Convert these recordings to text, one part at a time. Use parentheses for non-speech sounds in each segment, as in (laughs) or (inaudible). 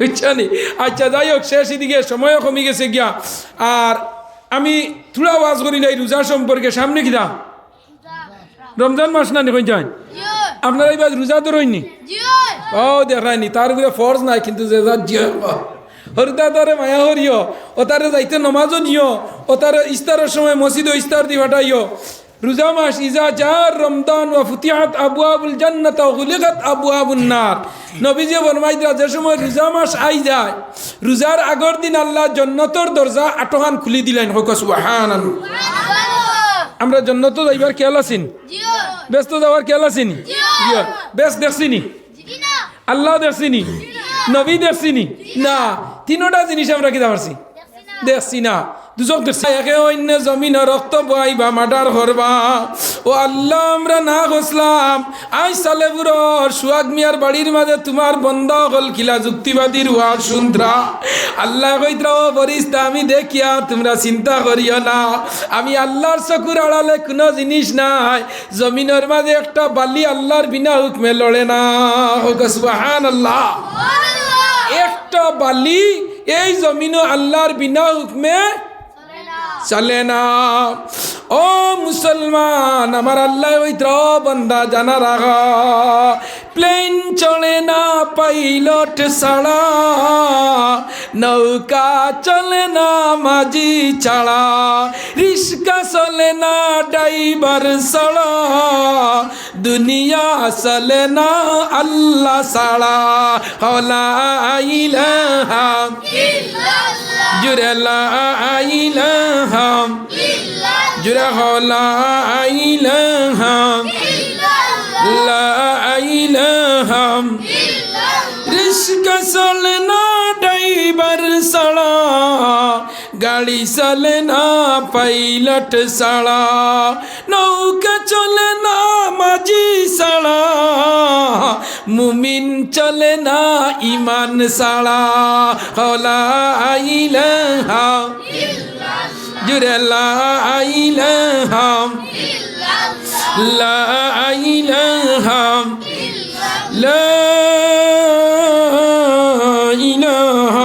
বুঝছনি? আচ্ছা যাই হোক শেষ দিকে সময়ও কমে গেছে গিয়া। আর আমি থোড়া ওয়াজ করি নাই রোজা সম্পর্কে সামনে কিনা রমজান মাস না দেখুন যান আপনারা এবার রোজা তো রইনি? ও দেখায়নি তার উপরে ফর্জ নাই কিন্তু যে হরিদা তারে মায়া হরিও ও তারে যাইতে নমাজও নিও ও তার ইস্তারের সময় মসজিদ ইস্তার দি ফাটাইও রোজা মাস ইজা জার রমদান ওয়া ফুতিহাত আবু আবুল জান্নাত গুলিগাত আবু আবুন নার। নবীজি ফরমাইদরা যে সময় রোজা মাস আই যায় রোজার আগর দিন আল্লাহ জন্নতর দরজা আটহান খুলি দিলেন। হোক সুবহানাল্লাহ। আমরা জন্নত যাইবার খেয়াল আছিন? ব্যস্ত যাওয়ার খেয়াল আছিনি? জিও। বেশ দেখছিনি? আল্লাহ দেখছিনি? নবী দেখছিনি? না। তিনোটা জিনিস আমরা কি পারছি দেখছি না। দেখছি একে অন্য জমিন রক্ত বইবা মার্ডার করবা। ও আল্লাহ আমরা না ঘসলাম আই সালে বুড়র সুয়াগ মিয়ার বাড়ির মাঝে তোমার বন্ধ হল কিলা যুক্তিবাদীর ওয়ার শুনত্রা। আল্লাহ কইত্রা ও বরিস্তা আমি দেখিয়া তোমরা চিন্তা করিও না। আমি আল্লাহর চকুর আড়ালে কোনো জিনিস নাই। জমিনের মাঝে একটা বালি আল্লাহর বিনা হুকমে লড়ে না। হোক সুবাহান আল্লাহ একটা বালি এই জমিনও আল্লাহর বিনা হুকমে চলে না। ও মুসলমান আমার আল্লাহ ওইত্র বন্দা জানা রাখা প্লেন চলে না পাইলট ছাড়া নৌকা চলে না মাঝি ছাড়া রিস্কা চলে না ড্রাইভার ছাড়া দুনিয়া চলে না আল্লাহ ছাড়া। হলা ইলাহা জুড়ে লা ইলাহা জুড়ে হলা ইলাহা লা ইলাহা রিস্কা চলে না ড্রাইভার সাড়া গাড়ি চলে না পাইলট সাড়া নৌকা চলে না মাঝি সাড়া মুমিন চলে না ইমান সাড়া হলা ইলাহা জুড়ে লাইলাম লাইলাম লাইলাহ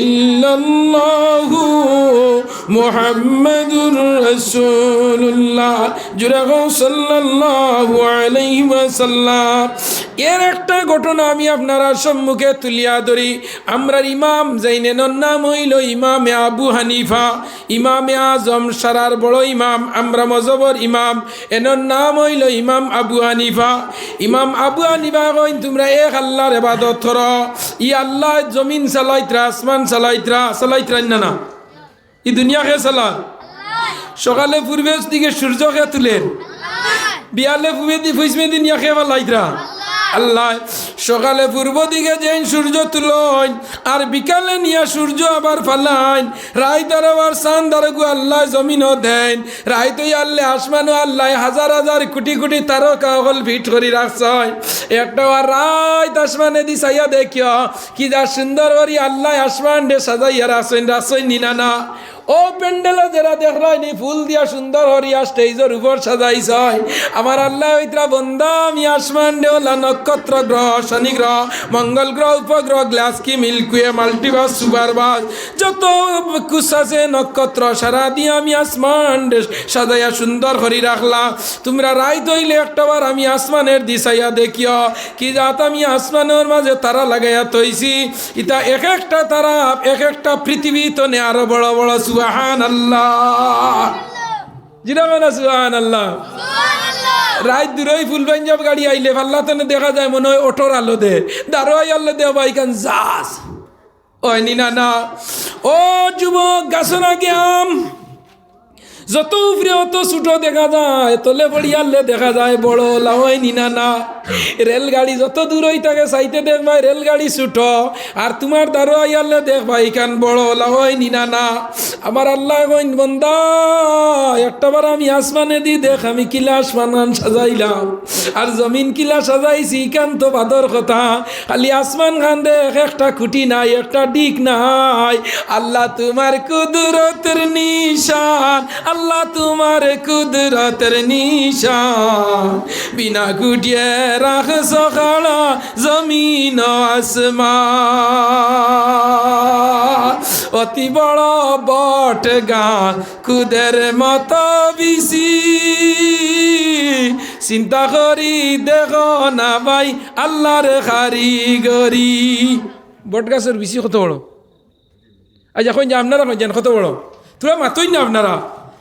ইল্লাল্লাহু মুহাম্মাদুর রাসূলুল্লাহ। জুড়ে সাল্লাল্লাহু আলাইহি ওয়াসাল্লাম। এর একটা ঘটনা আমি আপনারা সম্মুখে তুলিয়া ধরি। আমরার ইমাম জাইনেনর নাম হইল ইমামে আবু হানিফা। ইমামে আজম সারার বড় ইমাম আমরা মজবর ইমাম। এনর নাম হইল ইমাম আবু হানিফা। ইমাম আবু হানিফা কইন তোমরা এক আল্লাহর এবাদত থর ই আল্লাহ জমিন চালাইত্রা আসমান চালাইত্রা চালাইত্রা না না। ই দুনিয়া খে চালা সকালে পূর্বের দিকে সূর্য খে তুলেন বিয়ালে পূর্বে দি ফুসবে দিন ইয়াকে আবার লাইত্রা আল্লাহ, সকালে পূর্ব দিকে যেন সূর্য তুলন, আর বিকালে নিয়া সূর্য আবার ফালাইন। রায় তার আবার সান দারগু আল্লাহ জমিনও দেন। রায় তো আল্লাহ, আসমানও আল্লাহ, হাজার হাজার কোটি কোটি তারকা হল ভিট করি রাখছ একটা আর রায় আসমানে দি চাইয়া দেখিও, কি যা সুন্দর করি আল্লাহ আসমান ডে সাজাইয়া রাখছেন রাখছেন নিনা। না ও প্যান্ডেলও যারা দেখলাইনি ফুল দিয়া সুন্দর হরিয়া স্টেজের উপর সাজাইছ আমার আল্লাহ ইতরা বন্দা, আমি আসমান ডেওলা নক্ষত্র গ্রহ, শনি গ্রহ, মঙ্গল গ্রহ, উপগ্রহ, গ্লাস কি মিল্কুয়ে মাল্টিভাস সুপারবাস যত কুস আছে নক্ষত্র, সারা দিয়ে আমি আসমান সাজাইয়া সুন্দর হরি রাখলা। তোমরা রায় তৈলে একটাবার আমি আসমানের দিশাইয়া দেখিও, কি যাত আমি আসমানের মাঝে তারা লাগাইয়া তৈছি ইতা এক একটা তারা, এক একটা পৃথিবী তো নে আরও বড় বড় সুবাহান আল্লাহ জিরা মেনা সুবাহান আল্লাহ রাত দূরই ফুল পাঞ্জাব গাড়ি আইলে ফাল্লা তেনে দেখা যায় মনে হয় অটোর আলো দে দারোয়াই আলো দে বাইকান যাস ওই নিনা না। ও যুবক গাছনা গেম যত উপরে অত ছোট দেখা যায়, তলে পড়িয়ালে দেখা যায়, বড় লাওয়াই নিনা। না রেলগাড়ি যত দূর হই থাকে চাইতে দেখবা রেলগাড়ি ছোট, আর তোমার দ্বারা আইয়ালে দেখবা এখান বড় লাওয়াই নিনা। না আমার আল্লাহ কইন, বন্দা, একটাবার আমি আসমানে দি দেখ, আমি কিলা আসমান সাজাইলাম। আর জমিন কিলা সাজাইছি ইখান তো বাদর কথা। খালি আসমান খান দেখ, একটা খুঁটি নাই, একটা দিক নাই। আল্লাহ তোমার কুদরতের নিশান, আল্লাহ তোমার কুদরতের নিশান। বিনা গুটিয়ে রাখ সকাল জমিন অতি বড় বট গাছ কুদের মতো বিসি চিন্তা করি দেখ না ভাই, আল্লাহর কারিগরি বট গাছের বেশি কত বড়? আজ এখন যে আপনারা কত বড়? তোরা মাতই না আপনারা।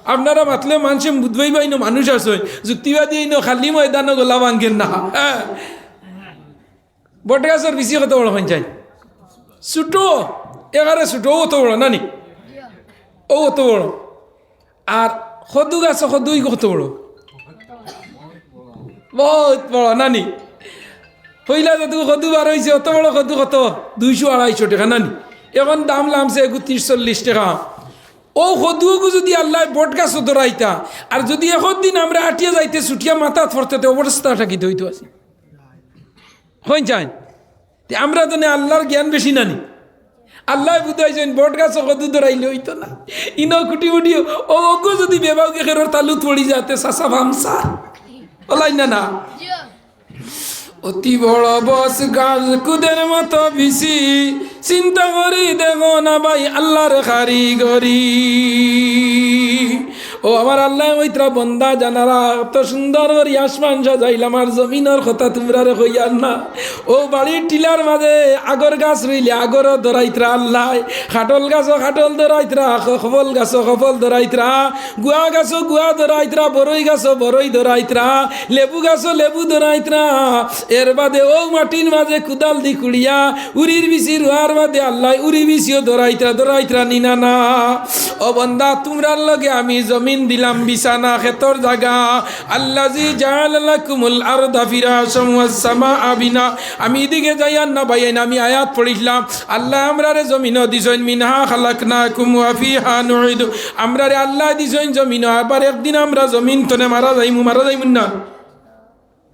আপনারা মাতলে মানুষে বুধবাই বাইনো মানুষ আছে, যুক্তিবাদী আইনো খালি ময়দানো গোলা ভাঙ্গেন না? হ্যাঁ বট গাছের বেশি কত বড় পঞ্চায়েত? ছোটো এগারে ছোটো অত বড়, নানি? ও অত বড়। আর সদু গাছ, সদুই কত বড়? বহুত বড়, নানি? পইলা যত সদু বার হয়েছে অত বড় সদু কত? দুইশো আড়াইশো টাকা, নানি? এখন দাম লামছে একত্রিশ চল্লিশ টাকা। ও সদুকু যদি আল্লাহ বট গাছ ধরাইতা আর যদি এখন দিন আমরা আটিয়া যাইতে ছুটিয়া মাথা ফরতে অবস্থা থাকিতে হইতো আছে। হইন চাই আমরা তো আল্লাহর জ্ঞান বেশি নানি। আল্লাহ বুঝাইছেন বট গাছ কদু ধরাইলে হইতো না। ইনো কুটি মুটি ও অগো যদি বেবাউকে খেরোর তালু পড়ি যাতে সাসা ভামসা ওলাই না না। অতি বড় বস গাছ কুদের মতো বিসি চিন্তা করি দেখো না ভাই আল্লাহর কারিগরি ও আমার আল্লাহ ওইতরা বন্দা জানারা, এত সুন্দর করি আসমান সাজাইলাম, আর জমিনের কথা তোমরা রে হইয়ার না ও বাড়ির টিলার মাঝে আগর গাছ রইলে আগর ধরাইতরা আল্লাহ। খাটল গাছও খাটল ধরাইতরা সফল গাছও সফল ধরাইতরা গুয়া গাছও গুয়া ধরাইতরা বরই গাছও বরই ধরাইতরা লেবু গাছও লেবু ধরাইতরা এর বাদে ও মাটির মাঝে কুদাল দি কুড়িয়া উরির বিচি রুয়ার বাদে আল্লাহ উরি বিচিও ধরাইতরা ধরাইতরা নিনা না। ও বন্দা, তোমরার লগে আমি জমিন দিলাম বিছানা খেতর জাগা আল্লাহ জি জালাকুমুল আরদা ফিরাশাম ওয়াস সামাআ বিনা। আমি এদিকে যাইয়ান না ভাইয়ান আমি আয়াত পড়িলাম। আল্লাহ আমরারে জমিন দিছেন মিনহা খালাকনাকুম ওয়া ফিহা নুইদু আমরারে আল্লাহ দিছেন জমিন, আবার একদিন আমরা জমিন তনে মারা যাইমু মারা যাইমু না।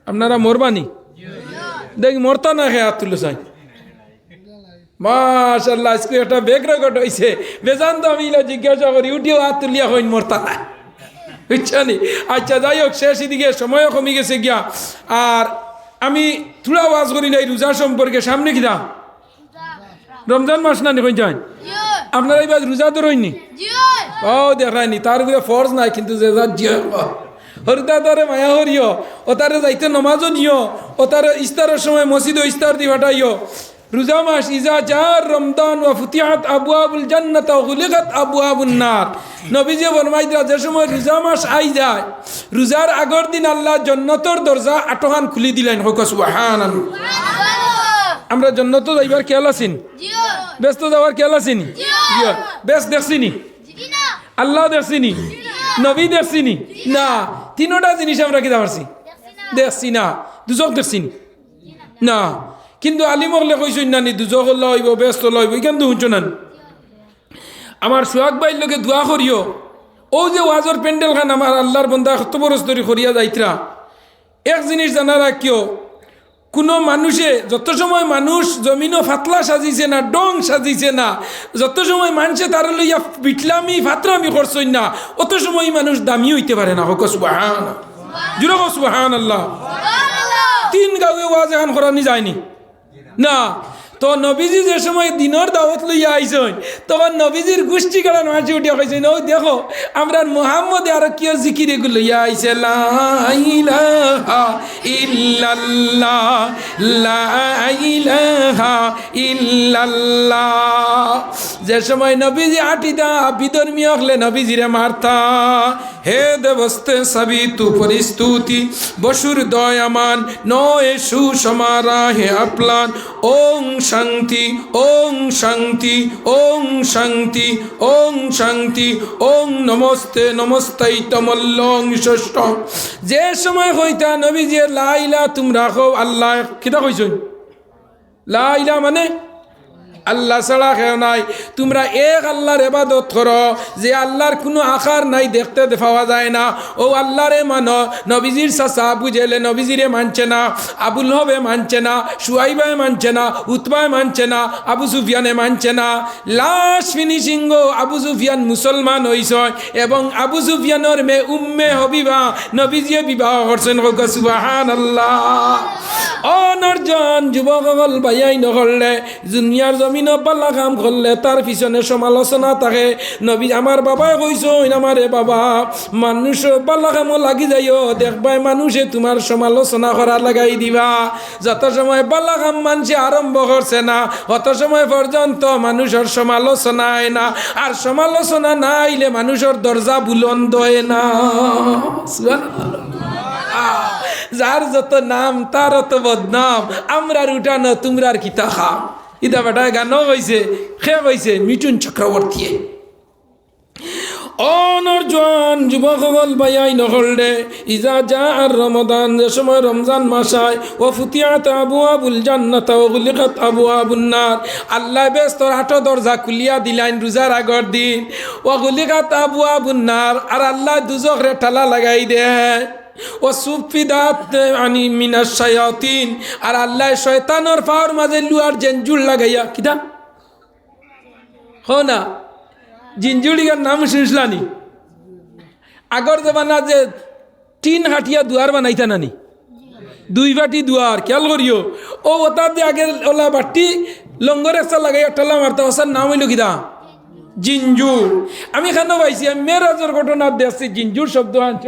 আপনারা মরবানি? দেখ মরতা না খেয়ে তুলো চাই মাশাল্লাহ আজকে একটা বেগ রেকর্ড হয়েছে বেজান তো আমি ইলা জিজ্ঞাসা করি উঠিও হাত তুলিয়া হইন মরতা না? বুঝছানি আচ্ছা যাই হোক শেষ দিকে সময়ও কমে গেছে গিয়া। আর আমি থোড়া ওয়াজ করি নাই রোজা সম্পর্কে। সামনে কি দাম? রমজান মাস না দেখুন যান আপনারা এবার রোজা ধরইনি ও দেখায়নি তার উপরে ফর্জ নাই কিন্তু যে জিয় হরিদা তারে মায়া হরিও ও তারে যাইতে নমাজও নিও ও তারে ইস্তারের সময় মসজিদ ইস্তার দি ফাটাইও রোজা মাস ইজা চার রমদান ওয়া ফুতিহাত আবু আবুল জান্নাত গুলিগাত আবু আবুল নার। নবীজি ফরমাইদরা যে সময় রোজা মাস আই যায় রোজার আগর দিন আল্লাহ জন্নতর দরজা আটহান খুলি দিলেন। হোক সুবহান আমরা জন্নত যাইবার খেয়াল আছেন? ব্যস্ত যাওয়ার খেয়াল আছেনি? ব্যস্ত দেখছিনি? আল্লাহ দেখছিনি? নবী দেখছিনি? না। তিনোটা জিনিস আমরা কি পারছি দেখছি না। দুজক দেখছিনি? না। কিন্তু আলিম হলে কইসই নানি দুজক লইব ব্যস্ত লইব ইখান তো শুনছো নানি আমার সোহাগ ভাইয়ের লোকে দোয়া করিও। ও যে ওয়াজর প্যান্ডেল খান আমার আল্লাহর বন্ধা কত বরস ধরে করিয়া যাইতরা। এক জিনিস জানা রাখিও কোনো মানুষে যত সময় মানুষ জমিনও ফাতলা সাজিছে না ডং সাজিছে না যত সময় মানুষে তার লইয়া পিটলামি ফাতরামি করছই না অত সময় মানুষ দামি হইতে পারে না। হোক সুবাহান জুড়ে সুবাহান আল্লাহ তিন গাঁয়ে ওয়াজ এখন করানি যায়নি। না তো নবীজি যে সময় দিনের দাওয়াত লইয়া আইসন তখন নবীজির গোষ্ঠী কারণ মাঝে উঠিয়া কইছেন ও দেখো আমরা মোহাম্মদ আর কিয় জিকির এগুলো লইয়া আইসে যে সময় নবীজি আটিদা, বিধর্মীয় হলে নবীজিরে মারতা। হে দেবস্তে সবি, তু পরিস্তুতি, বসুর দয়ামান, নয় সুসমারা, হে আপলান, ওং শান্তি, ওং শান্তি ওং শান্তি ওং শান্তি, ওং নমস্তে নমস্তাই তমল্লং ষষ্ঠ। যে সময় হইতা যে লাইলা তোমরা হো আল্লাহ কিতা কইছ লাইলা মানে আল্লাহ ছাড়া কেউ নাই। তোমরা এক আল্লাহর এবাদত করো, যে আল্লাহর কোনো আকার নাই, দেখতে পাওয়া যায় না। ও আল্লাহরে মানো, নবীজির চাচা আবু জেলে নবীজিরে মানছে না, আবুল হবে মানছে না সুয়াইবায় মানছে না, উতবায় মানছে না, আবু সুফিয়ানে মানছে না। লাস্ট ফিনিশিং আবু সুফিয়ান মুসলমান হইছ এবং আবু সুফিয়ানোর মে উম্মে হবিবা নবীজিয়ে বিবাহ করছেন। সুবাহান আল্লাহ অনর্জন যুবকসকল বাইয়াই নকৰলে দুনিয়াৰ জমিনত পাল্লা কাম করলে তার পিছনে সমালোচনা থাকে। নবী আমার বাবাই কইস আমার বাবা, মানুষ বাল্লা কামো লাগি যাইও, দেখবাই মানুষে তোমার সমালোচনা করা লাগাই দিবা। যত সময় বাল্লা কাম মানুষে আরম্ভ করছে না। অত সময় পর্যন্ত মানুষের সমালোচনা হয় না। আর সমালোচনা না আইলে মানুষের দরজা বুলন্দ হয় না। যার যত নাম, তার অত বদনাম, আমরার উঠানো, তোমরার কিতা খাম ইদা বেটা গানও হয়েছে খে হয়েছে মিঠুন চক্রবর্তী। অনর জোয়ান যুবকল বাইয়াই নহল দে, ইজা যা আর রমদান, যে সময় রমজান মাসায় ও ফুতিয়াত আবু আবুল জান্নাত, ও গুলিকাত আবু আবুন্নার আল্লাহ বেস্তর আটো দরজা খুলিয়া দিলাইন রোজার আগর দিন। ও গুলিকাত আবু আবুন্নার আর আল্লাহ দুজকরে ঠালা লাগাই দে। ও সুফিদাত আনি মিনাস শায়াতিন। আর আল্লাহ শয়তানর পাওয়ার মাঝে লুয়ার জেনজুল লাগাইয়া কিতা হো না জিঞ্জুড়িগার নাম শুনছিলানি? আগর জমানা যে টিন হাটিয়া দুয়ার বানাইতা নানি? দুই বাটি দুয়ার, খেয়াল করিও। ও ওটার দিয়ে আগে ওলা বাটি লঙ্গর একটা লাগাইয়া ঠেলা মারতে, ওসার নাম হইল কিনা জিঞ্জুর আমি কেন পাইছি? মেয়েরাজের ঘটনা দেখছি জিঞ্জুর শব্দ আনছ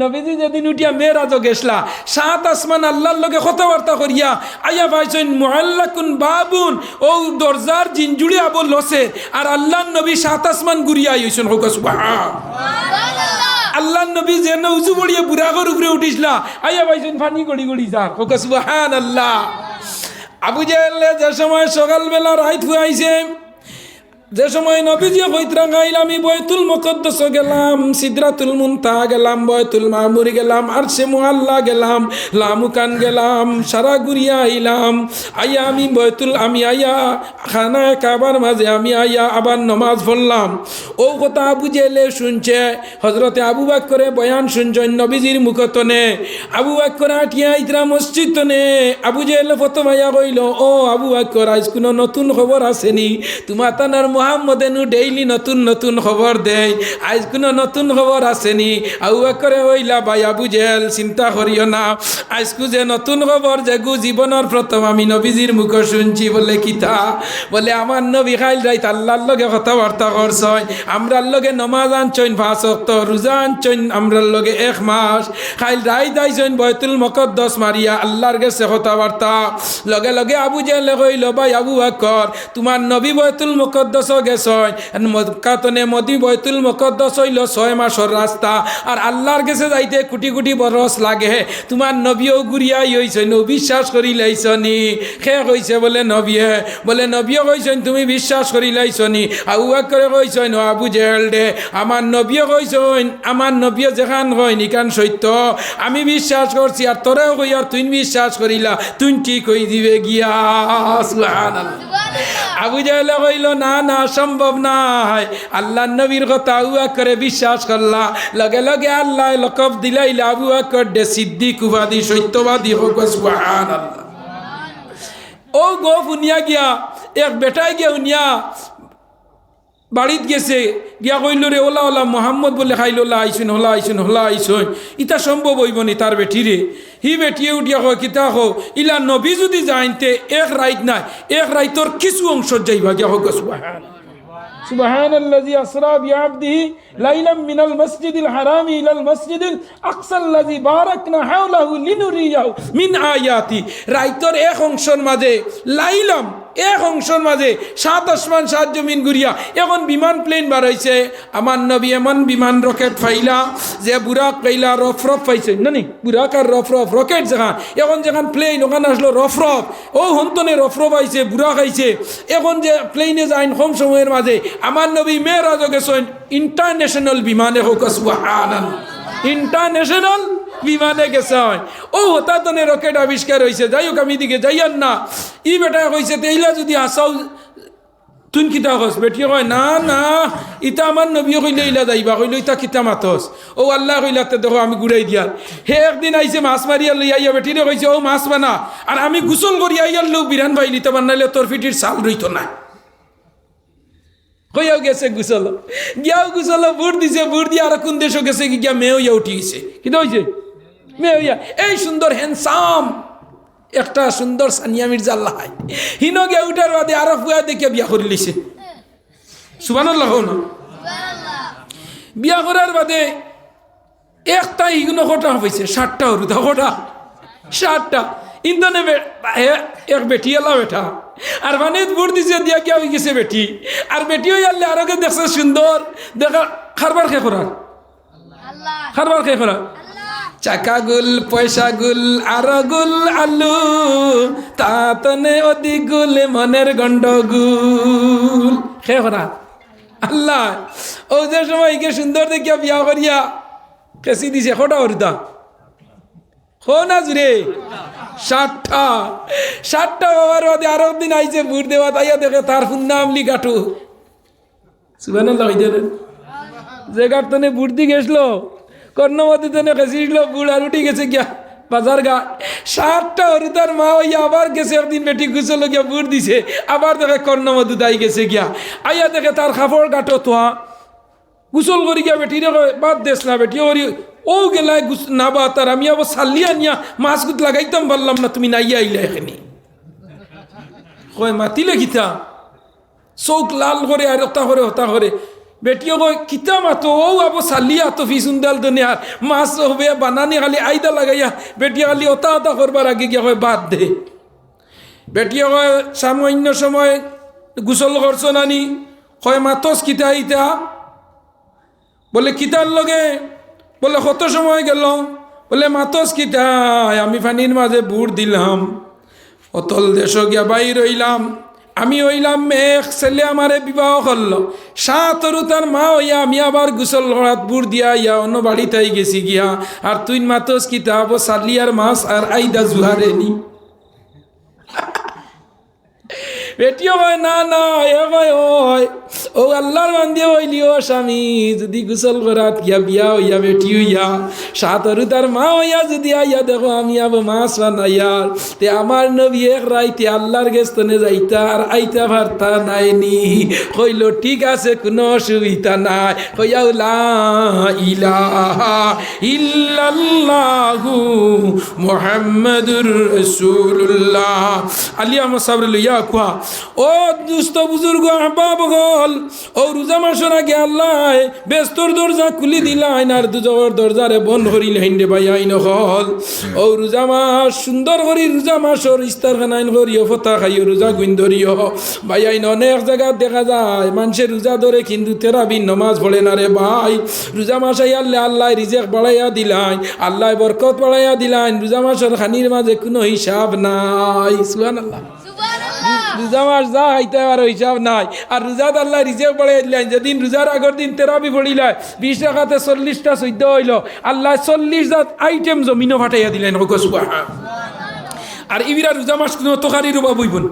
নবীজি যেদিন উঠিয়া মেয়েরাজ গেছলা, সাত আসমান আল্লাহর লগে কথাবার্তা করিয়া আইয়া পাইছেন মোহাল্লাকুন বাবুন, ও দরজার জিঞ্জুড়ি আবল লসে, আর আল্লাহ নবী সাত আসমান ঘুরিয়া আইছেন হোক আল্লাহ নবী যেন উঁচু বড়িয়ে বুড়াগর উপরে উঠিসলা আইয়া পাইছেন ফানি গড়ি গড়ি যার হোক সুবহান আল্লাহ আবু যে সময় সকালবেলা রাইত হয়ে আইছে যে সময় নবীজি হইতরা গাইল আমি বয়তুল মকদ্দস গেলাম, সিদ্রাতুল মুনতা গেলাম বয়তুল মামুরি গেলাম আর সে মোয়াল্লা গেলাম, লামুকান গেলাম, সারা গুড়িয়া আইলাম। আইয়া আমি বয়তুল আমি আইয়া খানায় কাবার মাঝে আমি আইয়া আবার নমাজ পড়লাম। ও কথা আবু জেলে শুনছে হজরতে আবু বাক করে বয়ান শুনছেন নবীজির মুখতনে। আবু বাক করে আটিয়া ইতরা মসজিদ তনে আবু জেলে প্রথম আইয়া কইল, ও আবু বাক আজ কোনো নতুন খবর আসেনি। তোমার তানার মোহাম্মদেনু ডেইলি নতুন নতুন খবর দেয় আজ কোনো নতুন খবর আসেনি। আবু করে হইলা ভাই আবু জেল চিন্তা করিও না। আজকু যে নতুন খবর, যে গু জীবনের প্রথম আমি নবীজির মুখ শুনছি বলে কিতা? বলে আমার নবী খাইল রাইত আল্লাহর লগে কথাবার্তা করছয় আমরার লগে নমাজ আনছইন, পাঁচ রোজা আনছইন আমরার লগে এক মাস। খাইল রাইত আইছইন বয়তুল মকদ্দস মারিয়া আল্লাহর গেছে কথাবার্তা লগে লগে আবু জেলে কইল, ভাই আবু আকর তোমার নবী বয়তুল মকদ্দস গেছয় কাতনে মদি বয়তুল মকদ্দস হইল ছয় মাসের রাস্তা। আর আল্লাহর গেছে যাইতে বরস লাগে। তোমার নবীও বিশ্বাস করি লাইছনি। সে কইছে বলে বলে নবীও কইছেন, তুমি বিশ্বাস করি লাইছনি। আবু করে আবু দে, আমার নবীও কইছেন, আমার নবীও যেখান হয় নিকান সত্য। আমি বিশ্বাস করছি, আর তোরেও কই, আর তুই বিশ্বাস করিলা তুই কি কই দিবে গিয়া। আবু জাহেলে কইল, না না সম্ভব নাই। আল্লাহ নবীর কথা আবু করে বিশ্বাস করলা। লগে লগে আল্লাহ লকব দিলাইলে আবুয়া আকর দে সিদ্দিক উপাধি, সত্যবাদী হোক, সুবহানাল্লাহ। ও গো উনিয়া গিয়া, এক বেটাই গিয়া উনিয়া বাড়িত গেছে, গিয়া কইল রে, ওলা ওলা, মোহাম্মদ বলে খাইল, ওলা, আইসুন হলা আইসুন হলা আইসুন। ইতা সম্ভব হইব নি তার বেটিরে হি বেটিয়ে উঠিয়া কয়, কিতা হো ইলা নবী যদি জানতে এক রাইত নাই, এক রাইতর কিছু অংশ যাইবা গিয়া হোক সুবাহান সুবাহান আল্লাহ আসরা বিয়াবদিহি লাইলাম মিনাল মসজিদিল হারামি ইলাল মসজিদিল আকসাল্লাজি বারাকনা হাওলাহু লিনুরিয়াহু মিন আয়াতি। রাইতর এক অংশর মাঝে, লাইলাম এক অংশর মাঝে সাত আসমান, সাত জমিন ঘুরিয়া এখন বিমান প্লেন বার হয়েছে আমার নবী এমন বিমান রকেট ফাইলা যে বুড়াক পাইলা রফ রফ পাইছে। নানি বুড়াক আর রফ রফ? রকেট যেখান, এখন যেখান প্লেন, ওখানে আসলো রফ রফ। ও হন্তনে রফ রফ আইছে বুড়াক আইছে এখন যে প্লেনে যাইন কম সময়ের মাঝে, আমার নবী মেয়েরাজও গেছেন ইন্টারন্যাশনাল বিমানে হোক ইন্টারন্যাশনাল বিমানে গেছে হয়। ও হতাতনে রকেট আবিষ্কার হয়েছে যাই হোক, আমি দিকে যাইয়ান না। ই বেটা কইছে, তেইলা যদি আসাও তুন কিতা কস বেটি কয়, না না ইটা আমার নবী কইলে ইলা যাইবা, কইলে ইটা কিতা মাতস ও, আল্লাহ কইলাতে দেখো, আমি ঘুরাই দিয়ার হে একদিন আইছে, মাছ মারিয়া লই আইয়া বেটিরে কইছে, ও, মাছ বানা। আর আমি গুসল করি আইয়ার লোক বিরান ভাই লিতে বানাইলে তোর ফিটির চাল রইত না হইয়াও গেছে গুছল গিয়াও গুছল বুট দিছে বুট দিয়ে আর কোন দেশও গেছে কি গিয়া মেয়েও ইয়া উঠি গেছে। কি হয়েছে মেয়ে ইয়া এই সুন্দর হ্যান্ডসাম একটা সুন্দর সানিয়া মির্জা আল্লাহ হিনো গিয়া উঠার বাদে আরও ফুয়া দেখে বিয়া করে লিছে। সুবানাল্লাহ না। বিয়া করার বাদে একটা ইগুলো কটা হয়েছে ষাটটা হরুদা কটা ষাটটা ইন্দনে এক বেটি এলা বেটা। আর মানে বুড় দিছে দিয়া কিয়া হয়ে গেছে বেটি? আর বেটি হয়ে আনলে আরোকে দেখছে সুন্দর? দেখা খারবার খে করার খারবার খে করার চাকা গুল পয়সা গুল আর গুল আলু। তাতনে অতি গুল মনের গন্ডগুল। খে করা? আল্লাহ। ও যে সময় কে সুন্দর দেখিয়া বিয়া করিয়া কেসি দিছে কটা হরিতা হো না জুড়ে। ষাটটা ষাটটা বাবার বাদে আরও দিন আইছে বুট দেওয়া তাইয়া দেখে তার ফুন্নাম লি কাটু সুবান যে গাটতনে বুট দি গেছিল কর্ণমতি তনে গেছিল বুড় আর উঠি গেছে গিয়া বাজার ঘাট। ষাটটা হরিতার মা হইয়া আবার গেছে, একদিন বেটি গুছল গিয়া বুট দিছে, আবার দেখে কর্ণমধু দাই গেছে গিয়া। আইয়া দেখে তার কাপড় কাটো তোয়া গুসল করি গিয়া বেটি বাদ দেশ না বেটি ওরি ও গেলায় গুস না বা তার আমি আবার সাল্লিয়া নিয়া মাছ গুত লাগাইতাম পারলাম না, তুমি নাইয়া আইলা এখানে। কয় মাতিলে গীতা? চৌক লাল করে, আর হতা করে হতা করে। বেটিও কয় কিতা মাতো ও আবো সালিয়া তো ফিসুন্দাল দুনিয়ার মাছ হবে, বানানি খালি আইদা লাগাইয়া, বেটিয়া খালি হতা হতা করবার আগে গিয়া কয়, বাদ দে। বেটিয়া কয়, সামান্য সময় গোসল করছ নানি? কয় মাতস কিতা ইতা বলে কিতার লগে বলে, কত সময় গেল? বলে, মাতস কিতায় আমি পানির মাঝে বুট দিলাম। অতল দেশ গিয়া বাইর হইলাম। আমি হইলাম মেঘ ছেলে আমারে বিবাহ করল। সাতরু তার মা হইয়া আমি আবার গুসল হড়াত বুড় দিয়া ইয়া অন্য বাড়িতেই গেছি গিয়া। আর তুই মাতস কিতাব সালিয়ার মাছ আর আইদা জুহারে নি (laughs) বেটিও হয় না না, এ হয় ও আল্লাহর বান্দি হইলি ও স্বামী, যদি গুসল করাত গিয়া বিয়া হইয়া বেটি হইয়া সাতরু তার মা হইয়া যদি আইয়া দেখো, আমি আবো মাছ বানাইয়ার তে আমার নবী এক রাইতে আল্লাহর গেস্তনে যাইতা, আর আইতা ভারতা নাইনি। কইল, ঠিক আছে, কোনো অসুবিধা নাই। কইয়া, লা ইলাহা ইল্লাল্লাহু মুহাম্মাদুর রাসূলুল্লাহ। আলিয়া মাসাবর ইয়া কুয়া ও দুস্থ বুজুর্গ, আহবাব গল ও রোজা মাসের আগে আল্লাহ ব্যস্তর দরজা খুলি দিলাইন আর দুজর দরজারে বন্ধ করিল হিন্ডে ভাই, আইন হল। ও রোজা মাস, সুন্দর করি রোজা মাসর ইস্তার খানাইন করিও ফতা খাইও, রোজা গুইন ধরিও। ভাই, আইন অনেক জায়গা দেখা যায় মানুষের রোজা ধরে কিন্তু তেরাবিন নমাজ পড়ে না রে ভাই। রোজা মাসাই আল্লাহ আল্লাহ রিজেক বাড়াইয়া দিলাইন আল্লাহ বরকত বাড়াইয়া দিলাইন রোজা মাসের খানির মাঝে কোনো হিসাব নাই সুহান আল্লাহ রোজা মাস যা হাইতে আর হিসাব নাই। আর রোজাত আল্লাহ রিজেক বাড়াই দিলেন, যেদিন রোজার আগর দিন তেরাবি পড়িলাই বিশ টাকাতে চল্লিশটা চৈদ্য হইল, আল্লাহ চল্লিশ জাত আইটেম জমিনও ফাটাইয়া দিলেন। আর ইবিরা রোজা মাস কোনো তোকারি রোবা বইবন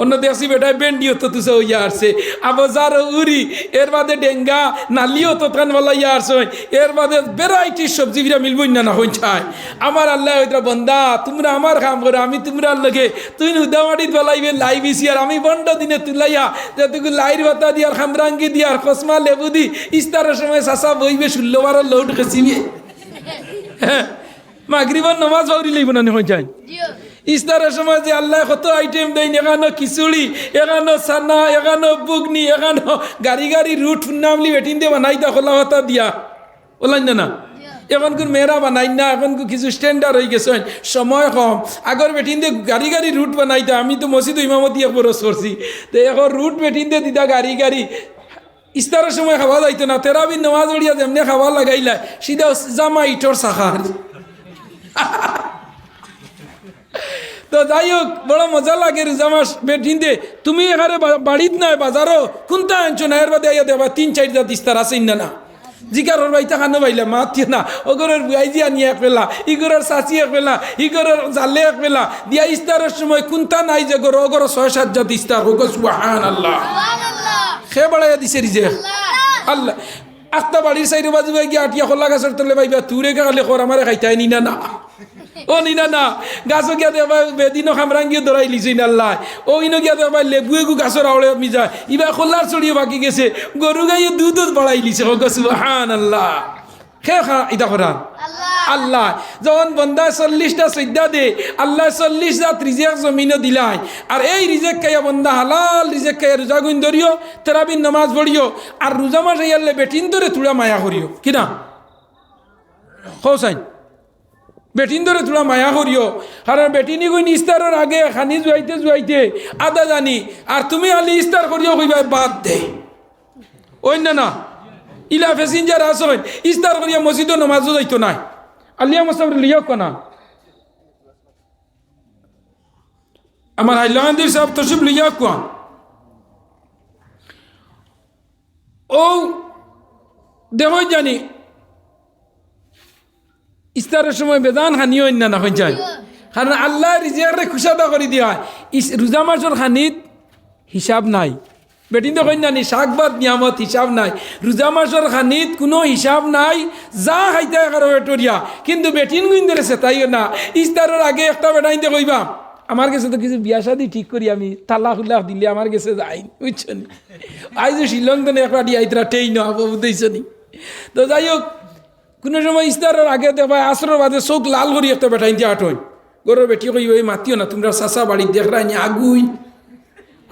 অন্য দেশি বেটায় বেন্ডিও তো তুসে হইয়া আসছে। আবার উরি এর বাদে ডেঙ্গা, নালিও তো তান বলাইয়া আসছে। এর বাদে ভ্যারাইটির সবজি বিরা মিলবই না না হই চায় আমার আল্লাহ হইতা বন্দা, তোমরা আমার কাম করো, আমি তোমরা লগে। তুই উদামাটিত বলাইবে, লাই বিছি, আর আমি বন্ড দিনে তুলাইয়া যেটুকু লাইর বাতা দিয়ার খামরাঙ্গি দিয়ার কসমা লেবু দি, ইস্তারের সময় চাষা বইবে ষোলো বারো লৌট খেসিবে। হ্যাঁ মাগরিবার নমাজ বাউরি লইব না হয়ে যায় ইস্তারের সময় যে আল্লাহ কত আইটেম দেয়, এখানো খিচুড়ি, এখানো সানা এখানো বুগনি, এখানো গাড়ি গাড়ি রুট নামলি বেটিন দিয়ে বানাই দা খোলা হতা দিয়া। ওলাই না না? এখন কোন মেয়েরা বানাই না, এখন কিছু স্ট্যান্ডার্ড হয়ে গেছে। সময় কম। আগর বেটিন দিয়ে গাড়ি গাড়ি রুট বানাইতা আমি তো মসজিদ ইমামতি বরস করছি। তো এখন রুট বেটিন দিয়ে দিদা গাড়ি গাড়ি ইস্তারের সময় খাওয়া যাইতো না তেরাবিন নমাজ উড়িয়া যেমনি খাওয়া লাগাইলা, সিধা জামা ইটর সাখার (laughs) তো যাই হোক, বড় মজা লাগে রোজা মাস বেঠিনতে তুমি এখানে বাড়িত নাই, বাজারও। কোনটা আনছো? না এর বাদে আইয়া দেবা, তিন চারটা তিস্তার আছে না না। জিকার ওর বাইতা খানো বাইলা মাতিয়ে না। ওগরের বুয়াইজি আনি এক পেলা ইগরের চাচি এক পেলা ইগরের জালে এক পেলা দিয়া ইস্তারের সময় কোনটা নাই যে গর অগর ছয়, সাত জাত ইস্তার হোক সুহান আল্লাহ সে বাড়াইয়া দিছে রিজে আল্লাহ। আস্তা বাড়ির সাইডে বাজু গিয়ে আটিয়া খোলা গাছের তলে বাইবা তুরে খালে খর আমারে খাইতাই নিনা না। ও নিনা না গাছও গিয়া দেবা বেদিনও খামরাঙ্গিও ধরাই লিছে আল্লাহ ও ইনো গিয়া দেবা লেবু এগু গাছর আওড়ে মিজা ইবা খোলার চড়িয়ে বাকি গেছে। গরু গাইয়ে দুধ বাড়াই লিছে হোক হান আল্লাহ খে খা ইটা করান আল্লাহ। যখন বন্দা চল্লিশটা সৈদ্যা দে আল্লাহ চল্লিশ জাত রিজেক জমিনও দিলাই। আর এই রিজেক খাইয়া বন্দা হালাল রিজেক খাইয়া রোজা গুণ ধরিও তেরাবিন নমাজ পড়িও আর রোজা মাস আইয়ালে বেটিন ধরে তুলা মায়া করিও কিনা হোসাইন বেটিন ধরে তোরা মায়া করিও। কারণ বেটিনি কই ইস্তারের আগে খানি জুয়াইতে জুয়াইতে আদা জানি আর তুমি আলি ইস্তার করিও কইবা, বাদ দে। অন্য না না। ইলা প্যাসেঞ্জার আসেন ইস্তার করিয়া মসজিদও নমাজও যাইতো নাই। আলিয়া মসাব লিয়াও কনা। আমার হাইলাকান্দির সাহেব তসিব লিয়া কোয়া ও দেখো জানি ইস্তারের সময় বেদান হানিও অন্য না হয়ে যায়। কারণ আল্লাহ রিজিয়ারে খুশাদা করে দিয়া, ইস রোজা মাসের খানিত হিসাব নাই। বেটিন তো কন্যানি শাকবাদ নিয়ামত হিসাব নাই। রোজা মাসের খানিত কোনো হিসাব নাই, যা খাইতে কারও এটরিয়া কিন্তু বেটিন গুইন্দরে সেটাইও না। ইস্তারের আগে একটা বেটাইতে কইবা, আমার কাছে তো কিছু বিয়া শাদি ঠিক করি আমি, তালা খুল্লাহ দিলে আমার কাছে যাই। বুঝছেন আই যে শিলং তো একটা দিয়া ইতরা টেই না? বুঝতেইছনি তো যাই হোক কোনো সময় ইস্তারের আগে দেবা আসরের বাদে চোখ লাল করি একটা বেটাই দিয়ে আটই গরুর বেটি কই ওই মাতিও না, তোমরা চাচা বাড়ি দেখরা নি আগুই।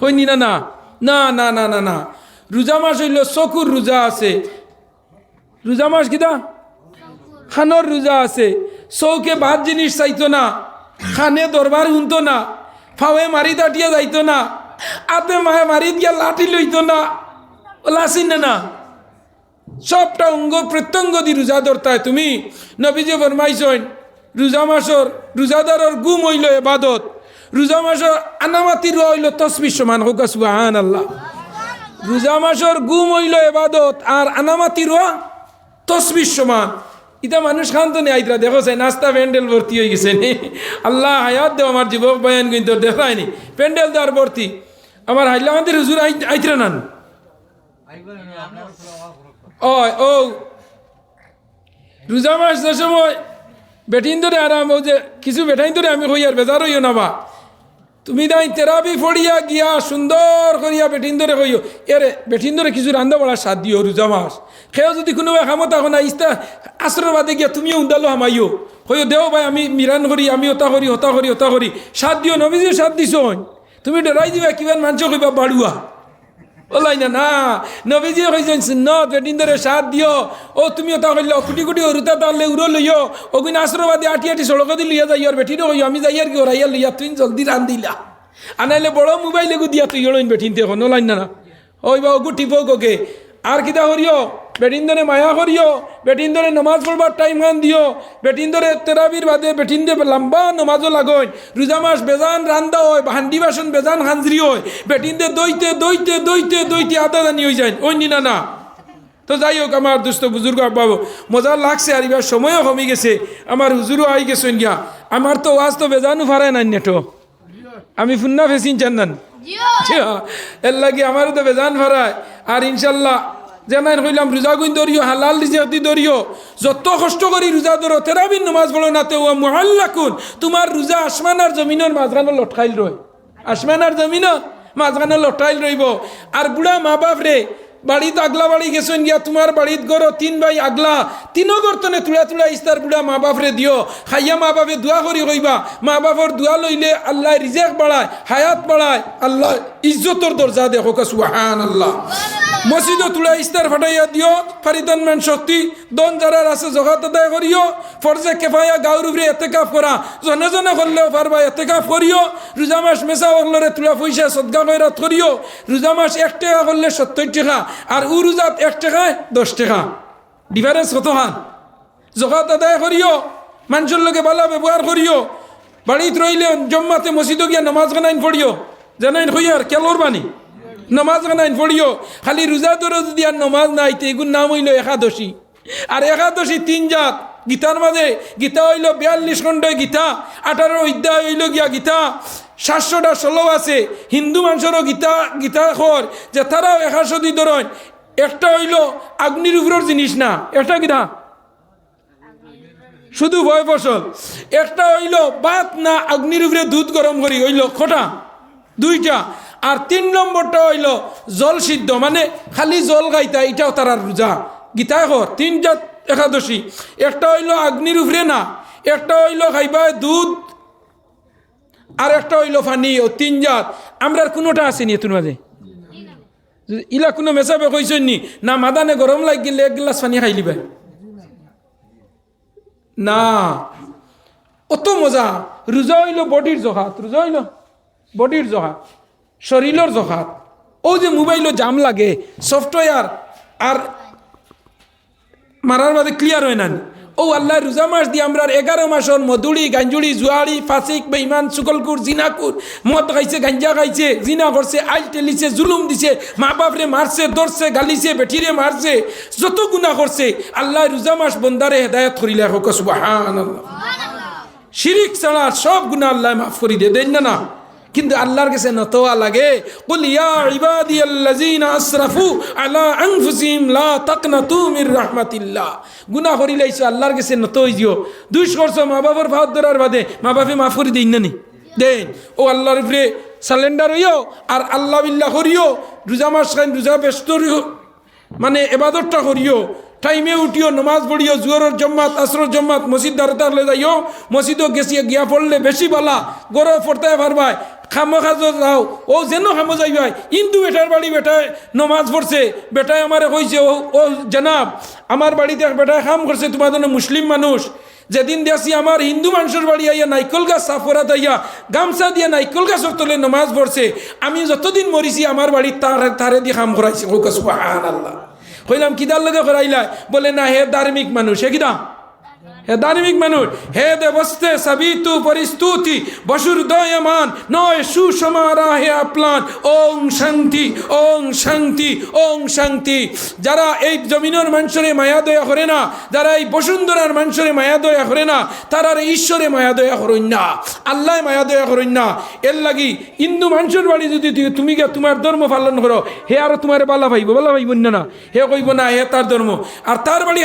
কইনি না না না না না না না রোজা মাস হইল চকুর রোজা আছে। রোজা মাস কিতা খানোর রোজা আছে। চৌকে ভাত জিনিস চাইতো না, খানে দরবার শুনতো না, ফাওয়ে মারি দাটিয়া যাইতো না, আতে মায়ে মারি দিয়া লাঠি লইতো না। ওলাসিন না না। সবটা অঙ্গ প্রত্যঙ্গ দি রোজা ধরতায় তুমি। নবীজে ফরমাইছেন, রোজা মাসর রোজাদারর গুম হইল এবাদত, রোজা মাসর আনামাতি রোয়া হইল তসবির সমান হোক সুবাহান আল্লাহ রোজা মাসর গুম হইল এবাদত আর আনামাতি রোয়া তসবির সমান। ইটা মানুষ খান্ত নেই, আইতরা দেখো চাই, নাস্তা প্যান্ডেল ভর্তি হয়ে গেছে নে। আল্লাহ হায়াত দেও, আমার যুবক বয়ান কিন্তু দেখায়নি প্যান্ডেল দেওয়ার ভর্তি। আমার হাইলামান্দির হুজুর আইতরা নান। ও ও রোজা মাস যে সময় বেটিন ধরে আরাম ও যে, কিছু বেটাইন ধরে আমি হই আর বেজার হইও না বা তুমি তাই তেরাবি ফড়িয়া গিয়া সুন্দর করিয়া বেটিন ধরে কইও এরে বেটিন ধরে কিছু রান্ধা বড়া সাদ দিও রোজা মাস সেও যদি কোনো কামত এখন না, ইস্তা আশ্রয় বাদে গিয়া তুমিও উন্দালো হামাইও। হইও দেও ভাই, আমি মিরান করি আমি হতা করি হতা করি হতা করি সাদ দিও, নবীজিও সাদ দিছ তুমি ডরাই দিবা, কিমান মাংস কইবা বাড়ুয়া ওলাই না না, নবীজি কইছেন সুন্নত বেটিন ধরে সাত দিও। ও, তুমিও তা হইলে কুটি কুটি অরুতা তাহলে উড়ো লইও। ওগুন আশ্রবাদী আটি আটি সড়ক দি লইয়া যাই আর বেঠিন হইও। আমি যাই আর কি ওরাইয়া লইয়া তুই জলদি রান্দিলা আনাইলে বড় মোবাইল গু দিয়া তুই ওলাইন বেটিন দেখো ওলাইন না না। ওই বা ওগু টিপো গোকে আর কিতা করিও? ধরে মায়া করিও। ধরে নমাজ পড়বার টাইম খান দিও। বেটিন ধরে তেরাবির বাদে বেটিন দিয়ে লম্বা নমাজও লাগোয়। রোজা মাস বেজান রান্দা হয় হান্ডি বাসন বেজান হাঞ্জরি হয়। বেটিন দিয়ে দইতে দইতে দইতে দইতে আদা দানি হয়ে যায়। ওই নি না তো যাই হোক, আমার দুস্থ বুজুর্গ বাবু মজা লাগছে আর এবার সময়ও কমে গেছে। আমার হুজুরও আই গেছেন গিয়া। আমার তো ওয়াজ তো বেজানু ফারায় নাই নেটো আমি ফুন্না ফেসিন চান্দান এর লাগে আমারও তো বেজান ভরায় আর ইনশাল্লাহ যেমন কইলাম রোজা গুণ দরিও হালাল রিজাতি দরিও যত কষ্ট করি রোজা ধরো তেরাবিন নমাজ বলো না তো মহাল্লাকুন। তোমার রোজা আসমান আর জমিনের মাঝখানে লটকাইল রয়। আসমান আর জমিন মাঝখানে লটকাইল রইব। আর বুড়া মা বাপ রে বাড়িত আগলা বাড়ি গেছেন গিয়া, তোমার বাড়িত গড়ো তিন ভাই আগলা। তিনও গর্তনে তুলা তুলা ইস্তার বুড়া মা বাপরে দিও খাইয়া মা বাপে দোয়া করি কইবা মা বাপর দোয়া লইলে আল্লাহ রিজেক বাড়ায় হায়াত বাড়ায় আল্লাহ ইজ্জতর দরজা দেখো সুহান আল্লাহ মসজিদও তুলা ইস্তার ফাটাইয়া দিও ফারিদান মান শক্তি, দন যারার আছে, জগাত আদায় করিও ফরজে কেফায়া গাউর উপরে এতেকাফ করা জনে জনে করলেও পারবা এতেকাফ করিও রোজা মাস মেসা করলে তুলা পয়সা সদগা কইরাত করিও রোজা মাস এক টাকা করলে সত্তর টাকা। আর উরুজাত রোজাত এক টাকায় দশ টাকা। ডিফারেন্স কত হান জগাত আদায় করিও মানুষের লোকে ভালো ব্যবহার করিও বাড়িত রইলে জম্মাতে মসজিদও গিয়া নামাজ গানাইন পড়িও জানাইন হইয়ার কেলোর বাণী? নমাজ গানাইন পড়িও খালি রোজা ধরো যদি আর নমাজ নাই, তো এগুন নাম হইল একাদশী। আর একাদশী তিন জাত। গীতার মাঝে, গীতা হইল বিয়াল্লিশ খণ্ডই গীতা, আঠারো অধ্যায় হইল গিয়া গীতা, সাতশোটা ষোলো আছে, হিন্দু মানুষেরও গীতা গীতা খর, যে তারাও একাশো ধরেন একটা হইল আগ্নির উপরের জিনিস না, একটা গীতা শুধু ভয় ফসল। একটা হইল বাত না আগ্নির উপরে দুধ গরম করি, হইল খটা, দুইটা। আর তিন নম্বরটা হইল জল সিদ্ধ মানে খালি জল গাইতা এটাও তারার রোজা। গীতা হর তিনটা একাদশী। একটা হইল আগ্নির উপরে না, একটা হইল খাইবা দুধ, আর একটা হইল ফানি ও তিন জাত। আমরা কোনোটা আসেনি এতুর মাঝে? ইলা কোনো মেসাবে কইছেন নি? না মাদানে গরম লাগিলে এক গ্লাস পানি খাই লিবে। না। অত মজা। রোজা হইল বডির জহাত রোজা হইল বডির জহাত শরীরের জহাত। ও যে মোবাইলও জাম লাগে সফটওয়্যার আর মারার মাঝে ক্লিয়ার হয় না ও আল্লাহ, রোজা মাস দিয়ে আমরা এগারো মাসর মধুড়ি, গাঞ্জুড়ি, জুয়াড়ি, ফাসিক বেইমান সুকলকুর জিনাকুর, মদ খাইছে, গাঞ্জা খাইছে, জিনা করছে, আইল টেলিছে, জুলুম দিছে, মা বাপরে মারছে ধরছে গালিছে, বেঠিরে মারছে, যত গুণা করছে, আল্লাহ রোজা মাস বন্দারে হেদায়ত করিলে হোক সুবাহান শিরিক ছাড়া সব গুণা আল্লাহ মাফ করি দে দেন না না? কিন্তু আল্লাহর কাছে নতোয়া লাগে, কুল ইয়া ইবাদিয়াল্লাযিনা আসরাফু আলা আনফুসিহিম লা তাকনাতু মির রাহমাতিল্লাহ। গুনাহ করিলাইছো আল্লাহর কাছে নত হইজিও দুই করছ মা বাবার ভাত ধরার বাদে মা বাপে মাফ করে দিন না নি দেন। ও, আল্লাহর উপরে সালেন্ডার হইও আর আল্লাহ বিল্লাহ করিও, রোজা মাস খান রোজা ব্যস্ত মানে এবাদতটা করিও। টাইমে উঠিও, নমাজ পড়িও, জুয়ারের জম্মাত আসরের জম্মাত মসজিদ দারতারলে যাইও, মসজিদও গেছি, গিয়া পড়লে বেশি বলা গরো পড়তে পারবাই। খামো খাজো যাও ও যেন খামো যাইবাই কিন্তু বেটার বাড়ি বেটায় নমাজ পড়ছে বেটায় আমারে কইছে ও ও জানাব আমার বাড়িতে বেটায় খাম করছে জন্য মুসলিম মানুষ যেদিন দেখছি আমার হিন্দু মানুষের বাড়ি আইয়া নাইকল গাছ সাফরাত আইয়া, গামছা দিয়া নাইকল গাছের তলে নমাজ পড়ছে আমি যতদিন মরিছি আমার বাড়ির তার তারে দিয়ে খাম করাইছে কইলাম কিদার লগে করাইলাই বলে, না, হে ধার্মিক মানুষ হে কিদা হে ধার্মিক মানুষ, হে দেবস্তে সাবিতু পরিস্তুতি বসুর দয়মান নয় সুসমারা হে আপলান, ওং শান্তি ওং শান্তি ওং শান্তি। যারা এই জমিনের মানুষরে মায়া দয়া করে না, যারা এই বসুন্ধরার মানুষরে মায়া দয়া করে না, তারা ঈশ্বরে মায়া দয়া করইন না আল্লাহ মায়া দয়া করইন না। এর লাগি হিন্দু মানুষের বাড়ি যদি তুমি গিয়া তোমার ধর্ম পালন করো, হে আরও তোমার বালা ভাইব বালা ভাইব না। হে কইব না, হে তার ধর্ম। আর তার বাড়ি